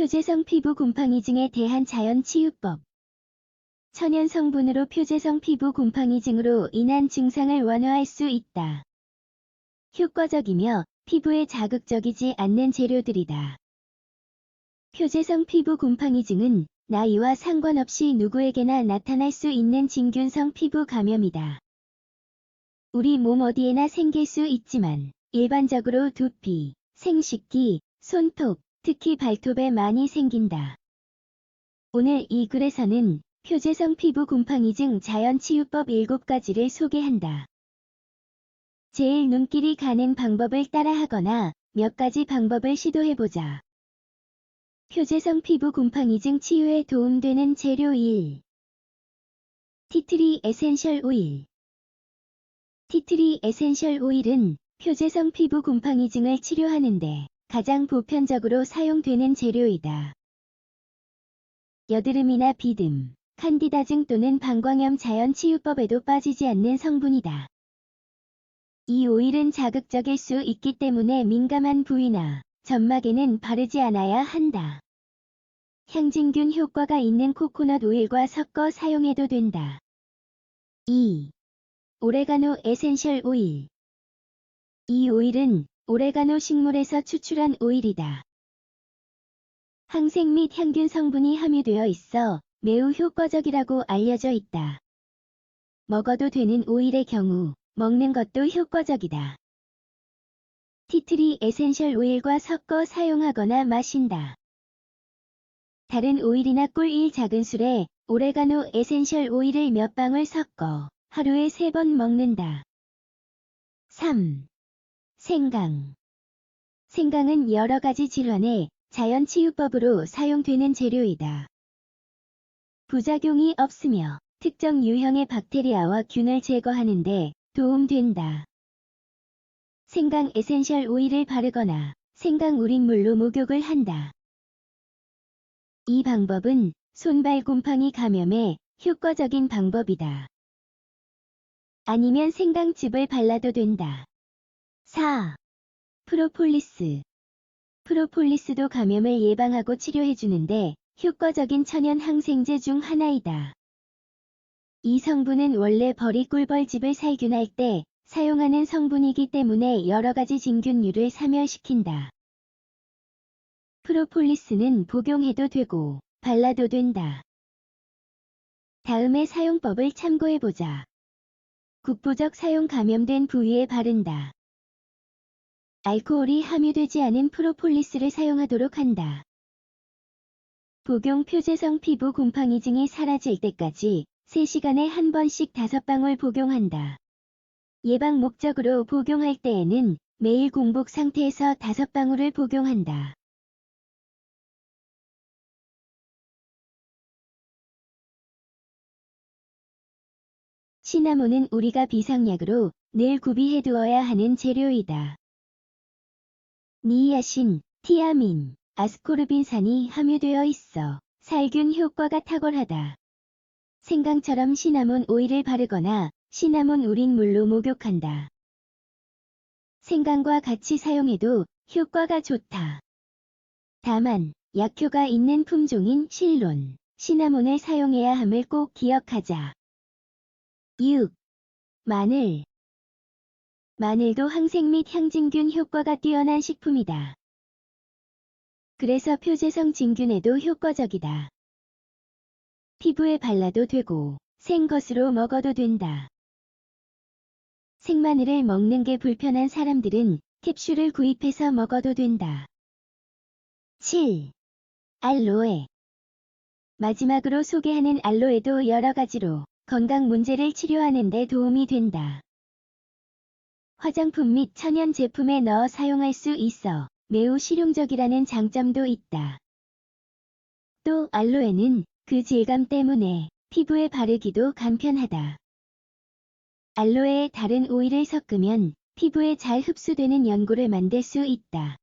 표재성 피부 곰팡이 증에 대한 자연 치유법. 천연 성분으로 표재성 피부 곰팡이 증으로 인한 증상을 완화할 수 있다. 효과적이며 피부에 자극적이지 않는 재료들이다. 표재성 피부 곰팡이 증은 나이와 상관없이 누구에게나 나타날 수 있는 진균성 피부 감염이다. 우리 몸 어디에나 생길 수 있지만 일반적으로 두피, 생식기, 손톱, 특히 발톱에 많이 생긴다. 오늘 이 글에서는 표재성 피부 곰팡이증 자연치유법 7가지를 소개한다. 제일 눈길이 가는 방법을 따라하거나 몇 가지 방법을 시도해보자. 표재성 피부 곰팡이증 치유에 도움되는 재료 1. 티트리 에센셜 오일 티트리 에센셜 오일은 표재성 피부 곰팡이증을 치료하는데 가장 보편적으로 사용되는 재료이다. 여드름이나 비듬, 칸디다증 또는 방광염 자연 치유법에도 빠지지 않는 성분이다. 이 오일은 자극적일 수 있기 때문에 민감한 부위나 점막에는 바르지 않아야 한다. 향진균 효과가 있는 코코넛 오일과 섞어 사용해도 된다. 2. 오레가노 에센셜 오일 이 오일은 오레가노 식물에서 추출한 오일이다. 항생 및 향균 성분이 함유되어 있어 매우 효과적이라고 알려져 있다. 먹어도 되는 오일의 경우 먹는 것도 효과적이다. 티트리 에센셜 오일과 섞어 사용하거나 마신다. 다른 오일이나 꿀일 작은 술에 오레가노 에센셜 오일을 몇 방울 섞어 하루에 3번 먹는다. 3. 생강 생강은 여러 가지 질환에 자연치유법으로 사용되는 재료이다. 부작용이 없으며 특정 유형의 박테리아와 균을 제거하는데 도움된다. 생강 에센셜 오일을 바르거나 생강 우린 물로 목욕을 한다. 이 방법은 손발 곰팡이 감염에 효과적인 방법이다. 아니면 생강즙을 발라도 된다. 4. 프로폴리스 프로폴리스도 감염을 예방하고 치료해주는데 효과적인 천연 항생제 중 하나이다. 이 성분은 원래 벌이 꿀벌집을 살균할 때 사용하는 성분이기 때문에 여러 가지 진균류를 사멸시킨다. 프로폴리스는 복용해도 되고 발라도 된다. 다음의 사용법을 참고해보자. 국부적 사용 감염된 부위에 바른다. 알코올이 함유되지 않은 프로폴리스를 사용하도록 한다. 복용 표재성 피부 곰팡이증이 사라질 때까지 3시간에 한 번씩 5방울 복용한다. 예방 목적으로 복용할 때에는 매일 공복 상태에서 5방울을 복용한다. 시나몬은 우리가 비상약으로 늘 구비해두어야 하는 재료이다. 니아신, 티아민, 아스코르빈산이 함유되어 있어 살균 효과가 탁월하다. 생강처럼 시나몬 오일을 바르거나 시나몬 우린 물로 목욕한다. 생강과 같이 사용해도 효과가 좋다. 다만 약효가 있는 품종인 실론, 시나몬을 사용해야 함을 꼭 기억하자. 6. 마늘 마늘도 항생 및 향진균 효과가 뛰어난 식품이다. 그래서 표재성 진균에도 효과적이다. 피부에 발라도 되고 생것으로 먹어도 된다. 생마늘을 먹는 게 불편한 사람들은 캡슐을 구입해서 먹어도 된다. 7. 알로에 마지막으로 소개하는 알로에도 여러 가지로 건강 문제를 치료하는 데 도움이 된다. 화장품 및 천연 제품에 넣어 사용할 수 있어 매우 실용적이라는 장점도 있다. 또 알로에는 그 질감 때문에 피부에 바르기도 간편하다. 알로에에 다른 오일을 섞으면 피부에 잘 흡수되는 연고를 만들 수 있다.